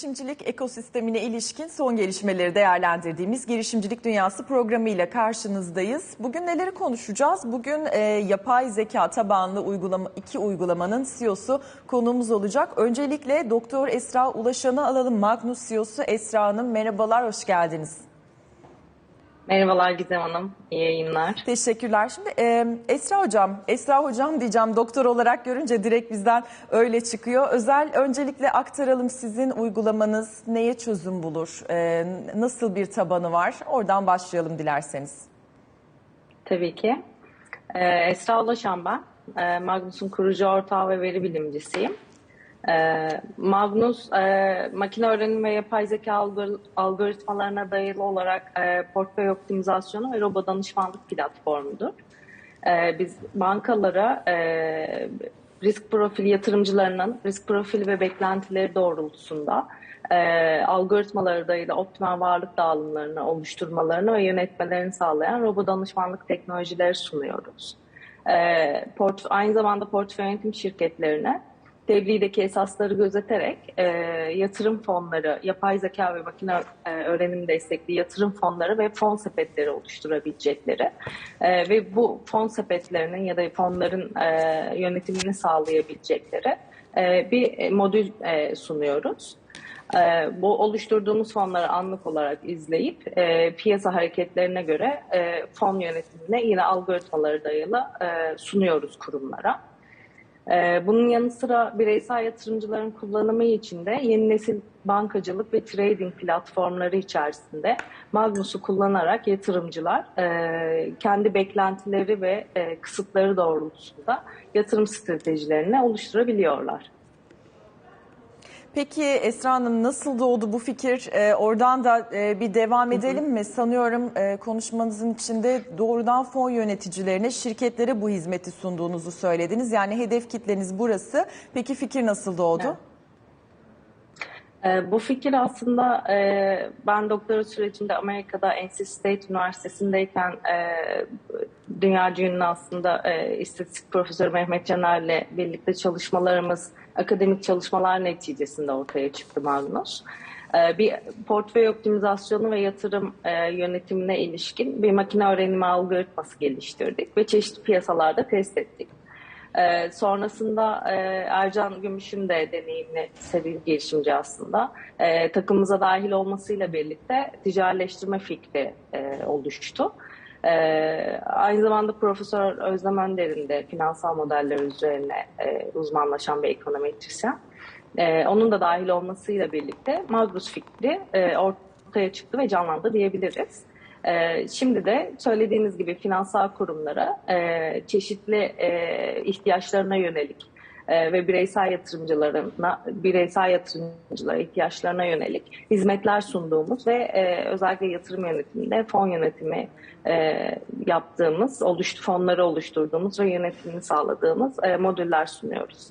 girişimcilik ekosistemine ilişkin son gelişmeleri değerlendirdiğimiz Girişimcilik Dünyası programıyla karşınızdayız. Bugün neleri konuşacağız? Bugün e, yapay zeka tabanlı uygulama, iki uygulamanın CEO'su konuğumuz olacak. Öncelikle Doktor Esra Ulaşan'ı alalım. Magnus CEO'su Esra Hanım merhabalar, hoş geldiniz. Merhabalar Gizem Hanım, iyi yayınlar. Teşekkürler. Şimdi e, Esra Hocam, Esra Hocam diyeceğim doktor olarak görünce direkt bizden öyle çıkıyor. Özel öncelikle aktaralım sizin uygulamanız neye çözüm bulur, e, nasıl bir tabanı var? Oradan başlayalım dilerseniz. Tabii ki. Ee, Esra Ulaşan ben. Ee, Magnus'un kurucu ortağı ve veri bilimcisiyim. Ee, Magnus, e, makine öğrenim ve yapay zeka algor- algoritmalarına dayalı olarak e, portföy optimizasyonu ve robot danışmanlık platformudur. Ee, biz bankalara e, risk profili yatırımcılarının risk profili ve beklentileri doğrultusunda e, algoritmaları dayalı optimal varlık dağılımlarını oluşturmalarını ve yönetmelerini sağlayan robot danışmanlık teknolojileri sunuyoruz. E, port, aynı zamanda portföy yönetim şirketlerine tebliğdeki esasları gözeterek e, yatırım fonları, yapay zeka ve makine e, öğrenim destekli yatırım fonları ve fon sepetleri oluşturabilecekleri e, ve bu fon sepetlerinin ya da fonların e, yönetimini sağlayabilecekleri e, bir modül e, sunuyoruz. E, bu oluşturduğumuz fonları anlık olarak izleyip e, piyasa hareketlerine göre e, fon yönetimine yine algoritmaları dayalı e, sunuyoruz kurumlara. Ee, bunun yanı sıra bireysel yatırımcıların kullanımı için de yeni nesil bankacılık ve trading platformları içerisinde Magnus'u kullanarak yatırımcılar e, kendi beklentileri ve e, kısıtları doğrultusunda yatırım stratejilerini oluşturabiliyorlar. Peki Esra Hanım nasıl doğdu bu fikir? Ee, oradan da e, bir devam edelim mi? Sanıyorum e, konuşmanızın içinde doğrudan fon yöneticilerine, şirketlere bu hizmeti sunduğunuzu söylediniz. Yani hedef kitleniz burası. Peki fikir nasıl doğdu? Evet. E, bu fikir aslında e, ben doktora sürecinde Amerika'da NC State Üniversitesi'ndeyken e, dünya ünlü aslında e, istatistik profesörü Mehmet Caner'le birlikte çalışmalarımız, akademik çalışmalar neticesinde ortaya çıktı Magnus. E, bir portföy optimizasyonu ve yatırım e, yönetimine ilişkin bir makine öğrenimi algoritması geliştirdik ve çeşitli piyasalarda test ettik. Ee, sonrasında e, Ercan Gümüş'ün de deneyimli seri girişimci aslında. E, takımımıza dahil olmasıyla birlikte ticarileştirme fikri e, oluştu. E, aynı zamanda Profesör Özlem Önder'in de finansal modeller üzerine e, uzmanlaşan bir ekonometrisyen. E, onun da dahil olmasıyla birlikte Magnus fikri e, ortaya çıktı ve canlandı diyebiliriz. Ee, şimdi de söylediğiniz gibi finansal kurumlara e, çeşitli e, ihtiyaçlarına yönelik e, ve bireysel yatırımcılarına, bireysel yatırımcılara ihtiyaçlarına yönelik hizmetler sunduğumuz ve e, özellikle yatırım yönetiminde fon yönetimi e, yaptığımız, oluştu fonları oluşturduğumuz ve yönetimini sağladığımız e, modüller sunuyoruz.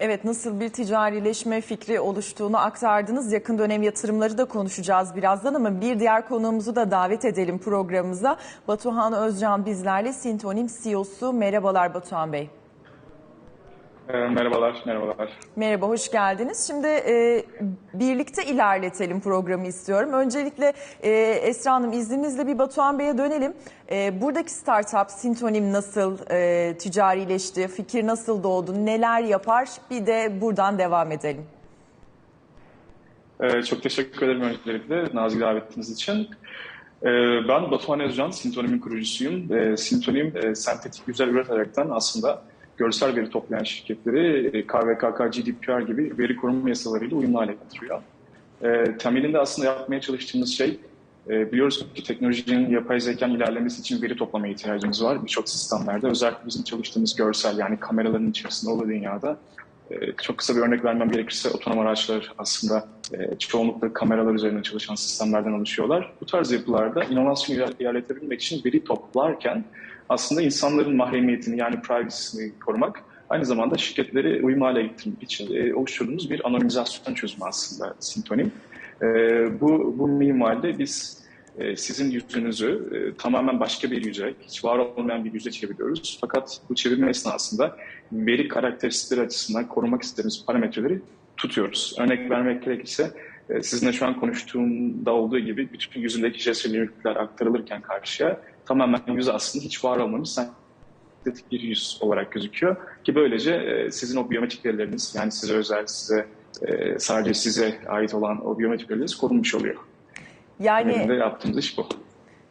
Evet nasıl bir ticarileşme fikri oluştuğunu aktardınız. Yakın dönem yatırımları da konuşacağız birazdan ama bir diğer konuğumuzu da davet edelim programımıza. Batuhan Özcan bizlerle Sintonim CEO'su. Merhabalar Batuhan Bey. E, merhabalar, merhabalar. Merhaba, hoş geldiniz. Şimdi e, birlikte ilerletelim programı istiyorum. Öncelikle e, Esra Hanım izninizle bir Batuhan Bey'e dönelim. E, buradaki startup Sintonim nasıl e, ticarileşti, fikir nasıl doğdu, neler yapar bir de buradan devam edelim. E, çok teşekkür ederim öncelikle nazik davetiniz için. E, ben Batuhan Özcan, Sintonim'in kurucusuyum. Sintonim e, sentetik yüzler üreterekten aslında görsel veri toplayan şirketleri KVKK, GDPR gibi veri koruma yasalarıyla uyumlu hale getiriyor. E, temelinde aslında yapmaya çalıştığımız şey, e, biliyoruz ki teknolojinin yapay zekanın ilerlemesi için veri toplamaya ihtiyacımız var birçok sistemlerde. Özellikle bizim çalıştığımız görsel yani kameraların içerisinde olduğu dünyada. E, çok kısa bir örnek vermem gerekirse otonom araçlar aslında e, çoğunlukla kameralar üzerine çalışan sistemlerden oluşuyorlar. Bu tarz yapılarda inovasyonu ilerletebilmek için veri toplarken aslında insanların mahremiyetini yani privacy'sini korumak aynı zamanda şirketleri uyum hale getirmek için e, oluşturduğumuz bir anonimizasyon çözümü aslında Sintonim. E, bu, bu minvalde biz e, sizin yüzünüzü e, tamamen başka bir yüze, hiç var olmayan bir yüze çeviriyoruz. Fakat bu çevirme esnasında veri karakteristikleri açısından korumak istediğimiz parametreleri tutuyoruz. Örnek vermek gerekirse e, sizinle şu an konuştuğumda olduğu gibi bütün yüzündeki jest aktarılırken karşıya tamamen yüz aslında hiç var olmamış sentetik bir yüz olarak gözüküyor. Ki böylece e, sizin o biyometrik verileriniz yani size özel, size e, sadece size ait olan o biyometrik verileriniz korunmuş oluyor. Yani Benim de yaptığımız iş bu.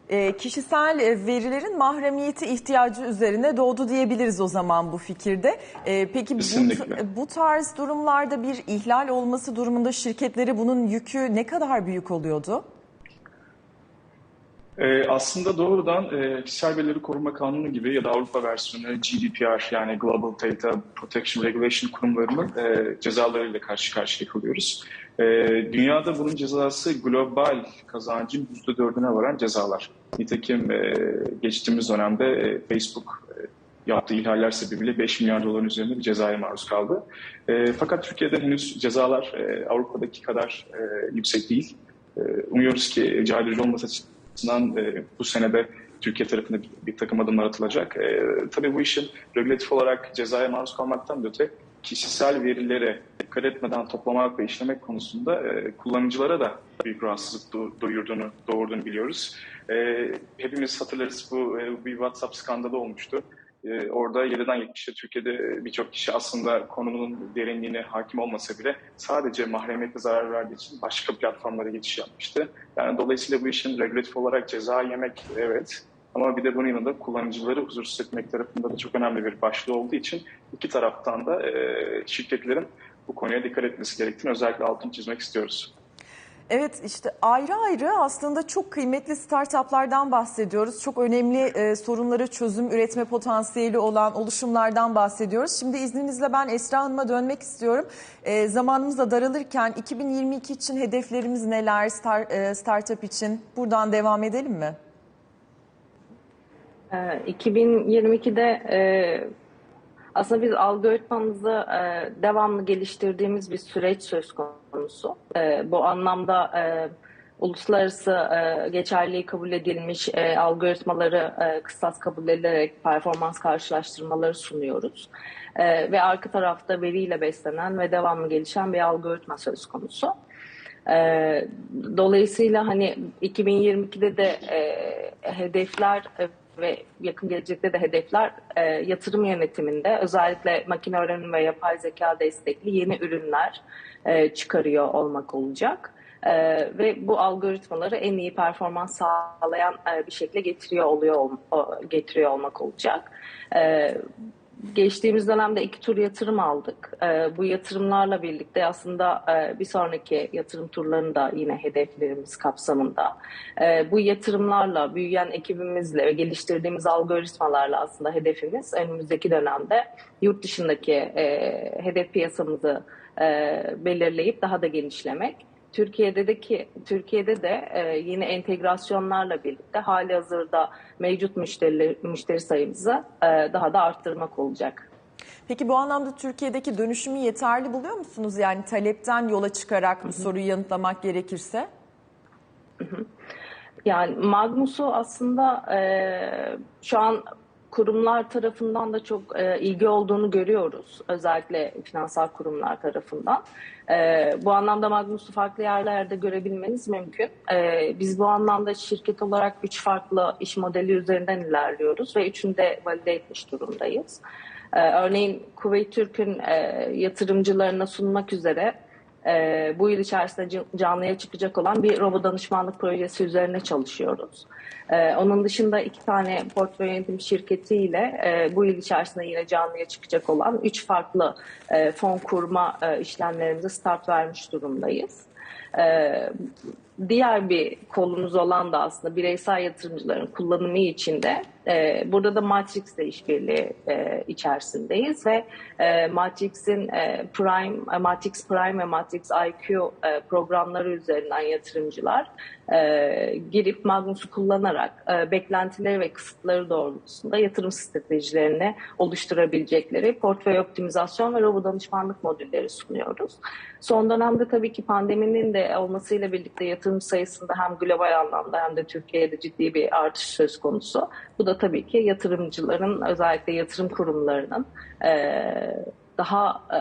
e, kişisel e, verilerin mahremiyeti ihtiyacı üzerine doğdu diyebiliriz o zaman bu fikirde. E, peki bu, Kesinlikle. bu tarz durumlarda bir ihlal olması durumunda şirketleri bunun yükü ne kadar büyük oluyordu? Ee, aslında doğrudan e, kişisel verileri koruma kanunu gibi ya da Avrupa versiyonu GDPR yani Global Data Protection Regulation kurumlarının e, cezalarıyla karşı karşıya kalıyoruz. E, dünyada bunun cezası global kazancın %4'üne varan cezalar. Nitekim e, geçtiğimiz dönemde e, Facebook e, yaptığı ihlaller sebebiyle 5 milyar doların üzerinde bir cezaya maruz kaldı. E, fakat Türkiye'de henüz cezalar e, Avrupa'daki kadar e, yüksek değil. E, umuyoruz ki caydırıcı olması açısından e, bu senede Türkiye tarafında bir, bir takım adımlar atılacak. E, tabii bu işin regülatif olarak cezaya maruz kalmaktan da öte kişisel verilere dikkat etmeden toplamak ve işlemek konusunda e, kullanıcılara da büyük rahatsızlık du- duyurduğunu, doğurduğunu biliyoruz. E, hepimiz hatırlarız bu e, bir WhatsApp skandalı olmuştu. E, orada 7'den 70'e Türkiye'de birçok kişi aslında konunun derinliğine hakim olmasa bile sadece mahremiyete zarar verdiği için başka platformlara geçiş yapmıştı. Yani dolayısıyla bu işin regülatif olarak ceza yemek evet ama bir de bunun yanında kullanıcıları huzursuz etmek tarafında da çok önemli bir başlığı olduğu için iki taraftan da e, şirketlerin bu konuya dikkat etmesi gerektiğini özellikle altını çizmek istiyoruz. Evet işte ayrı ayrı aslında çok kıymetli startuplardan bahsediyoruz. Çok önemli e, sorunları çözüm üretme potansiyeli olan oluşumlardan bahsediyoruz. Şimdi izninizle ben Esra Hanım'a dönmek istiyorum. E, zamanımız da daralırken 2022 için hedeflerimiz neler star, e, startup için? Buradan devam edelim mi? Ee, 2022'de e, aslında biz algoritmamızı e, devamlı geliştirdiğimiz bir süreç söz konusu. E, bu anlamda e, uluslararası e, geçerliği kabul edilmiş e, algoritmaları e, kıstas kabul edilerek performans karşılaştırmaları sunuyoruz. E, ve arka tarafta veriyle beslenen ve devamlı gelişen bir algoritma söz konusu. E, dolayısıyla hani 2022'de de e, hedefler e, ve yakın gelecekte de hedefler e, yatırım yönetiminde özellikle makine öğrenim ve yapay zeka destekli yeni ürünler e, çıkarıyor olmak olacak. E, ve bu algoritmaları en iyi performans sağlayan e, bir şekilde getiriyor oluyor ol- o- getiriyor olmak olacak. E, Geçtiğimiz dönemde iki tur yatırım aldık. Ee, bu yatırımlarla birlikte aslında e, bir sonraki yatırım turlarını da yine hedeflerimiz kapsamında. Ee, bu yatırımlarla, büyüyen ekibimizle ve geliştirdiğimiz algoritmalarla aslında hedefimiz önümüzdeki dönemde yurt dışındaki e, hedef piyasamızı e, belirleyip daha da genişlemek. Türkiye'de de ki Türkiye'de de e, yeni entegrasyonlarla birlikte hali hazırda mevcut müşteri, müşteri sayımızı e, daha da arttırmak olacak. Peki bu anlamda Türkiye'deki dönüşümü yeterli buluyor musunuz? Yani talepten yola çıkarak bu soruyu yanıtlamak gerekirse. Yani Magnus'u aslında e, şu an kurumlar tarafından da çok e, ilgi olduğunu görüyoruz. Özellikle finansal kurumlar tarafından. E, bu anlamda Magnus'u farklı yerlerde görebilmeniz mümkün. E, biz bu anlamda şirket olarak üç farklı iş modeli üzerinden ilerliyoruz ve üçünü de valide etmiş durumdayız. E, örneğin Kuveyt Türk'ün e, yatırımcılarına sunmak üzere e, bu yıl içerisinde can- canlıya çıkacak olan bir robot danışmanlık projesi üzerine çalışıyoruz. E, onun dışında iki tane portföy yönetim şirketiyle e, bu yıl içerisinde yine canlıya çıkacak olan üç farklı fon kurma işlemlerimize start vermiş durumdayız. Diğer bir kolumuz olan da aslında bireysel yatırımcıların kullanımı için de e, burada da Matrix'le işbirliği e, içerisindeyiz ve e, Matrix'in e, Prime, e, Matrix Prime ve Matrix IQ e, programları üzerinden yatırımcılar e, girip Magnus'u kullanarak e, beklentileri ve kısıtları doğrultusunda yatırım stratejilerini oluşturabilecekleri portföy optimizasyon ve robot danışmanlık modülleri sunuyoruz. Son dönemde tabii ki pandeminin de olmasıyla birlikte yatırım sayısında hem global anlamda hem de Türkiye'de ciddi bir artış söz konusu. Bu da tabii ki yatırımcıların özellikle yatırım kurumlarının e, daha e,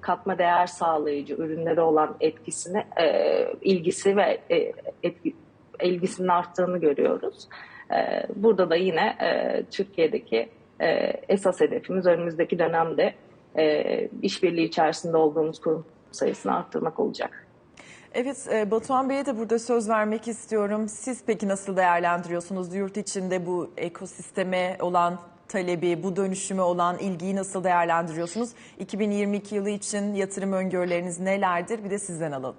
katma değer sağlayıcı ürünlere olan etkisini, e, ilgisi ve e, etki, ilgisinin arttığını görüyoruz. E, burada da yine e, Türkiye'deki e, esas hedefimiz önümüzdeki dönemde e, işbirliği içerisinde olduğumuz kurum sayısını arttırmak olacak. Evet, e, Batuhan Bey'e de burada söz vermek istiyorum. Siz peki nasıl değerlendiriyorsunuz yurt içinde bu ekosisteme olan talebi, bu dönüşüme olan ilgiyi nasıl değerlendiriyorsunuz? 2022 yılı için yatırım öngörüleriniz nelerdir? Bir de sizden alalım.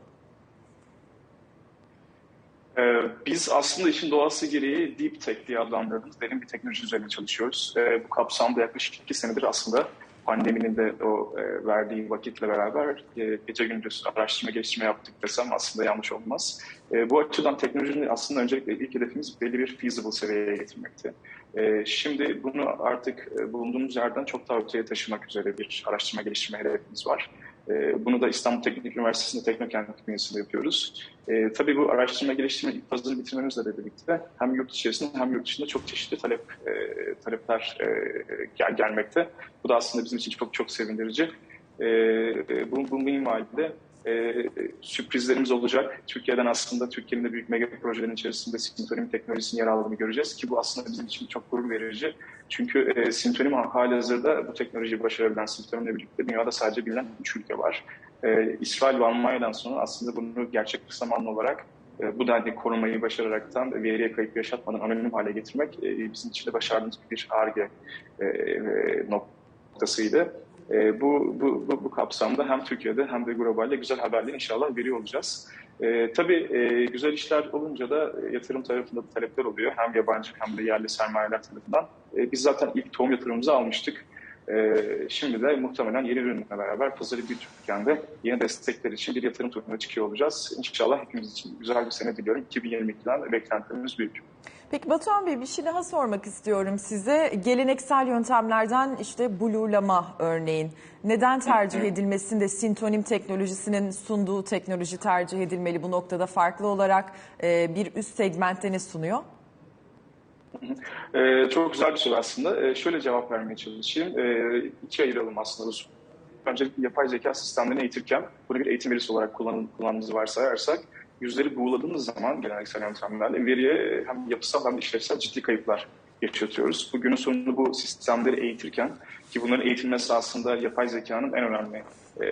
Ee, biz aslında işin doğası gereği Deep Tech diye adlandırdığımız derin bir teknoloji üzerine çalışıyoruz. Ee, bu kapsamda yaklaşık iki senedir aslında pandeminin de o e, verdiği vakitle beraber e, gece gündüz araştırma geliştirme yaptık desem aslında yanlış olmaz. E, bu açıdan teknolojinin aslında öncelikle ilk hedefimiz belli bir feasible seviyeye getirmekti. E, şimdi bunu artık e, bulunduğumuz yerden çok daha öteye taşımak üzere bir araştırma geliştirme hedefimiz var. E, bunu da İstanbul Teknik Üniversitesi'nde Teknokent bünyesinde yapıyoruz. E, tabii bu araştırma geliştirme fazını bitirmemizle de birlikte hem yurt içerisinde hem yurt dışında çok çeşitli talep e, talepler e, gel, gelmekte. Bu da aslında bizim için çok çok sevindirici. E, bu, bu minvalde e, sürprizlerimiz olacak. Türkiye'den aslında Türkiye'nin de büyük mega projelerin içerisinde sintonim teknolojisinin yer aldığını göreceğiz ki bu aslında bizim için çok gurur verici. Çünkü e, sintonim hali hazırda bu teknolojiyi başarabilen sintonimle birlikte dünyada sadece bilinen 3 ülke var. E, İsrail ve Almanya'dan sonra aslında bunu gerçek zamanlı olarak e, bu denli korumayı başararaktan veriye kayıp yaşatmadan anonim hale getirmek e, bizim için de başardığımız bir ARGE e, noktasıydı. E, bu, bu, bu, bu kapsamda hem Türkiye'de hem de globalde güzel haberler inşallah veriyor olacağız. E, tabii e, güzel işler olunca da yatırım tarafında da talepler oluyor. Hem yabancı hem de yerli sermayeler tarafından. E, biz zaten ilk tohum yatırımımızı almıştık. E, şimdi de muhtemelen yeni ürünle beraber pazarı büyütürken de yeni destekler için bir yatırım turuna çıkıyor olacağız. İnşallah hepimiz için güzel bir sene diliyorum. 2022'den beklentilerimiz büyük. Peki Batuhan Bey bir şey daha sormak istiyorum size. Geleneksel yöntemlerden işte bluelama örneğin. Neden tercih edilmesinde sintonim teknolojisinin sunduğu teknoloji tercih edilmeli bu noktada farklı olarak e, bir üst segmentte ne sunuyor? Ee, çok güzel bir soru aslında. Ee, şöyle cevap vermeye çalışayım. Ee, iki ayıralım aslında. Öncelikle yapay zeka sistemlerini eğitirken bunu bir eğitim verisi olarak kullan, kullandığımızı varsayarsak yüzleri buğuladığımız zaman geleneksel yöntemlerle veriye hem yapısal hem de işlevsel ciddi kayıplar yaşatıyoruz. Bugünün sonunda bu sistemleri eğitirken ki bunların eğitilmesi aslında yapay zekanın en önemli e,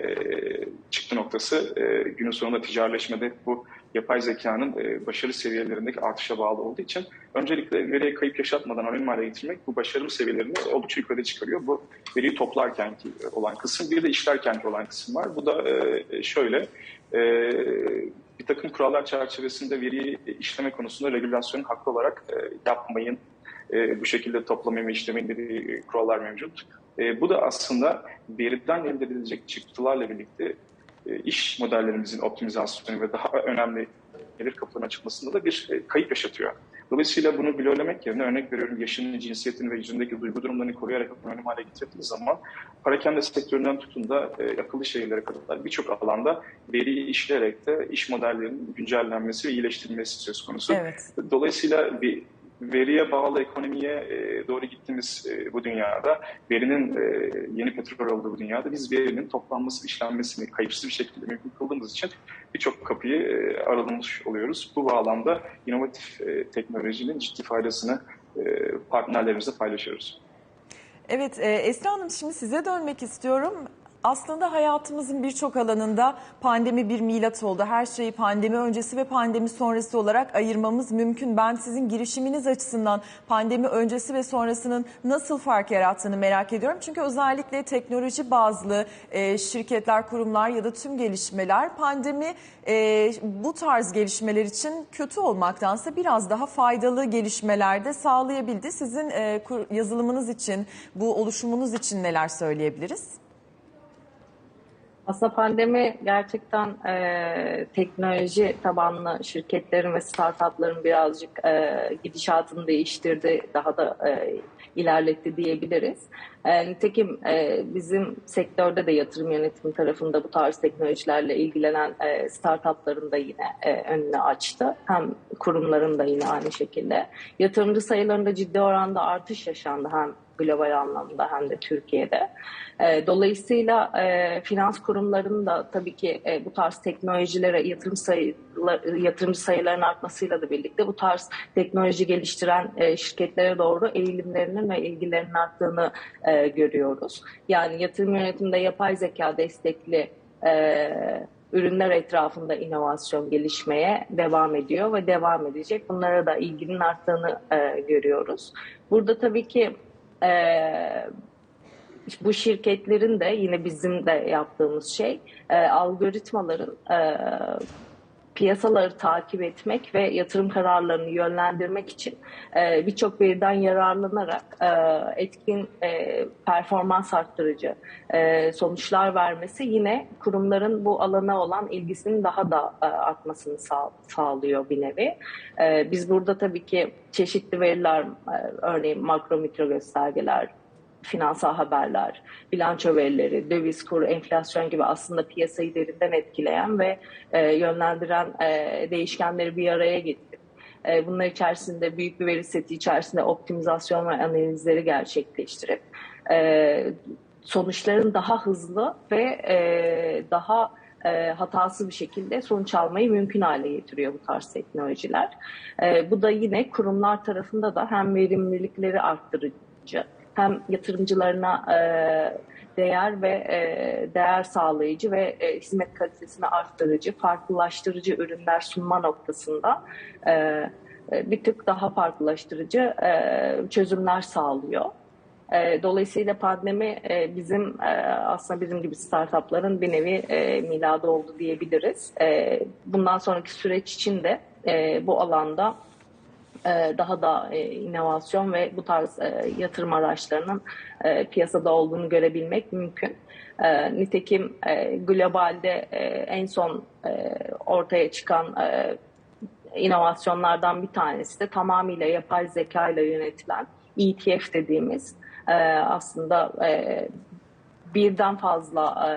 çıktı noktası. E, günün sonunda ticaretleşmede bu yapay zekanın e, başarı seviyelerindeki artışa bağlı olduğu için öncelikle veriye kayıp yaşatmadan anonim hale getirmek bu başarı seviyelerini oldukça yukarıda çıkarıyor. Bu veriyi toplarken ki olan kısım bir de işlerken ki olan kısım var. Bu da e, şöyle e, bir takım kurallar çerçevesinde veriyi işleme konusunda regülasyonun haklı olarak e, yapmayın, e, bu şekilde toplamayın ve işlemeyin dediği kurallar mevcut. E, bu da aslında veriden elde edilecek çıktılarla birlikte e, iş modellerimizin optimizasyonu ve daha önemli gelir kapılarına çıkmasında da bir e, kayıp yaşatıyor. Dolayısıyla bunu blolemek yerine örnek veriyorum yaşını, cinsiyetini ve yüzündeki duygu durumlarını koruyarak önemli hale getirdiğiniz zaman parakende sektöründen tutun da e, akıllı şehirlere kadar birçok alanda veriyi işleyerek de iş modellerinin güncellenmesi ve iyileştirilmesi söz konusu. Evet. Dolayısıyla bir veriye bağlı ekonomiye e, doğru gittiğimiz e, bu dünyada, verinin e, yeni petrol olduğu bu dünyada biz verinin toplanması, işlenmesini kayıpsız bir şekilde mümkün kıldığımız için birçok kapıyı aralamış oluyoruz. Bu bağlamda inovatif teknolojinin ciddi faydasını partnerlerimizle paylaşıyoruz. Evet Esra Hanım şimdi size dönmek istiyorum. Aslında hayatımızın birçok alanında pandemi bir milat oldu. Her şeyi pandemi öncesi ve pandemi sonrası olarak ayırmamız mümkün. Ben sizin girişiminiz açısından pandemi öncesi ve sonrasının nasıl fark yarattığını merak ediyorum. Çünkü özellikle teknoloji bazlı e, şirketler, kurumlar ya da tüm gelişmeler pandemi e, bu tarz gelişmeler için kötü olmaktansa biraz daha faydalı gelişmeler de sağlayabildi. Sizin e, yazılımınız için, bu oluşumunuz için neler söyleyebiliriz? Aslında pandemi gerçekten e, teknoloji tabanlı şirketlerin ve startupların birazcık e, gidişatını değiştirdi, daha da e, ilerletti diyebiliriz. E, nitekim e, bizim sektörde de yatırım yönetimi tarafında bu tarz teknolojilerle ilgilenen e, startupların da yine e, önünü açtı. Hem kurumların da yine aynı şekilde. Yatırımcı sayılarında ciddi oranda artış yaşandı hem global anlamda hem de Türkiye'de. E, dolayısıyla e, finans kurumlarının da tabii ki e, bu tarz teknolojilere yatırım sayıları, yatırımcı sayılarının artmasıyla da birlikte bu tarz teknoloji geliştiren şirketlere doğru eğilimlerinin ve ilgilerinin arttığını görüyoruz. Yani yatırım yönetiminde yapay zeka destekli ürünler etrafında inovasyon gelişmeye devam ediyor ve devam edecek. Bunlara da ilginin arttığını e, görüyoruz. Burada tabii ki e, bu şirketlerin de yine bizim de yaptığımız şey e, algoritmaların e, piyasaları takip etmek ve yatırım kararlarını yönlendirmek için e, birçok veriden yararlanarak e, etkin e, performans arttırıcı e, sonuçlar vermesi yine kurumların bu alana olan ilgisinin daha da e, artmasını sağ, sağlıyor bir nevi. E, biz burada tabii ki çeşitli veriler, e, örneğin makro mikro göstergeler, finansal haberler, bilanço verileri, döviz kuru, enflasyon gibi aslında piyasayı derinden etkileyen ve e, yönlendiren e, değişkenleri bir araya getirip e, bunlar içerisinde büyük bir veri seti içerisinde optimizasyon ve analizleri gerçekleştirip e, sonuçların daha hızlı ve e, daha e, hatasız bir şekilde sonuç almayı mümkün hale getiriyor bu tarz teknolojiler. E, bu da yine kurumlar tarafında da hem verimlilikleri arttırıcı hem yatırımcılarına e, değer ve e, değer sağlayıcı ve e, hizmet kalitesini arttırıcı, farklılaştırıcı ürünler sunma noktasında e, e, bir tık daha farklılaştırıcı e, çözümler sağlıyor. E, Dolayısıyla pandemi e, bizim e, aslında bizim gibi startupların bir nevi e, miladı oldu diyebiliriz. E, Bundan sonraki süreç için de e, bu alanda e, daha da e, inovasyon ve bu tarz e, yatırım araçlarının e, piyasada olduğunu görebilmek mümkün. Nitekim globalde en son ortaya çıkan inovasyonlardan bir tanesi de tamamıyla yapay zeka ile yönetilen ETF dediğimiz aslında e, birden fazla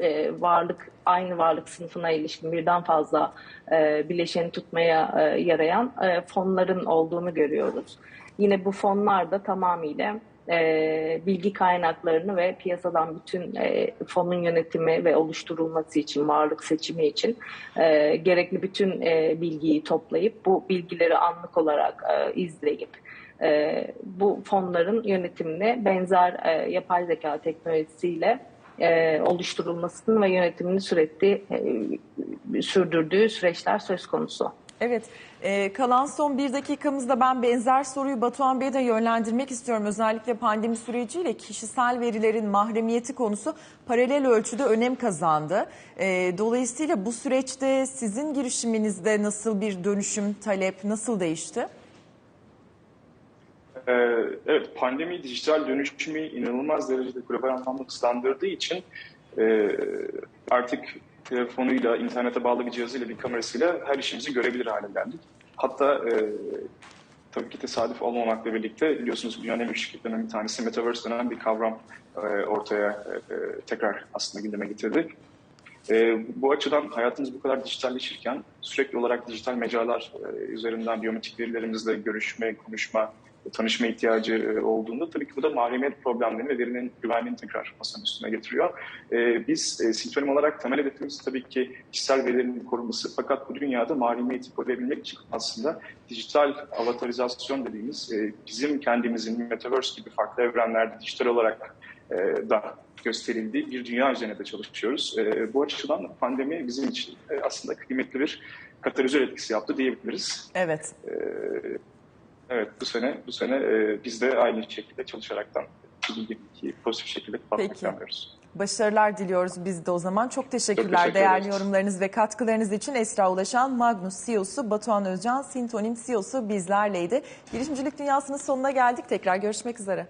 e, e, varlık aynı varlık sınıfına ilişkin birden fazla e, bileşeni tutmaya e, yarayan e, fonların olduğunu görüyoruz. Yine bu fonlar da tamamıyla e, bilgi kaynaklarını ve piyasadan bütün e, fonun yönetimi ve oluşturulması için, varlık seçimi için e, gerekli bütün e, bilgiyi toplayıp bu bilgileri anlık olarak e, izleyip e, bu fonların yönetimine benzer e, yapay zeka teknolojisiyle e, oluşturulmasının ve yönetimini sürekli e, sürdürdüğü süreçler söz konusu. Evet, e, kalan son bir dakikamızda ben benzer soruyu Batuhan Bey'e de yönlendirmek istiyorum. Özellikle pandemi süreciyle kişisel verilerin mahremiyeti konusu paralel ölçüde önem kazandı. E, dolayısıyla bu süreçte sizin girişiminizde nasıl bir dönüşüm, talep, nasıl değişti? Ee, evet, pandemi dijital dönüşümü inanılmaz derecede global anlamda hızlandırdığı için e, artık telefonuyla, internete bağlı bir cihazıyla, bir kamerasıyla her işimizi görebilir hale geldik. Hatta e, tabii ki tesadüf olmamakla birlikte biliyorsunuz dünyanın en büyük şirketlerinden bir tanesi Metaverse denen bir kavram e, ortaya e, tekrar aslında gündeme getirdi. E, bu açıdan hayatımız bu kadar dijitalleşirken sürekli olarak dijital mecralar e, üzerinden biyometrik verilerimizle görüşme, konuşma, tanışma ihtiyacı e, olduğunda tabii ki bu da mahremiyet problemlerini ve verinin güvenliğini tekrar masanın üstüne getiriyor. E, biz e, Sintonim olarak temel hedefimiz tabii ki kişisel verilerin korunması fakat bu dünyada mahremiyeti koruyabilmek için aslında dijital avatarizasyon dediğimiz e, bizim kendimizin Metaverse gibi farklı evrenlerde dijital olarak e, da gösterildiği bir dünya üzerine de çalışıyoruz. E, bu açıdan pandemi bizim için e, aslında kıymetli bir katalizör etkisi yaptı diyebiliriz. Evet. E, Evet bu sene bu sene e, biz de aynı şekilde çalışaraktan ki pozitif şekilde kapatmak planlıyoruz. Başarılar diliyoruz biz de o zaman. Çok teşekkürler Çok teşekkür değerli ederiz. yorumlarınız ve katkılarınız için. Esra Ulaşan, Magnus CEO'su, Batuhan Özcan, Sintonim CEO'su bizlerleydi. Girişimcilik Dünyası'nın sonuna geldik. Tekrar görüşmek üzere.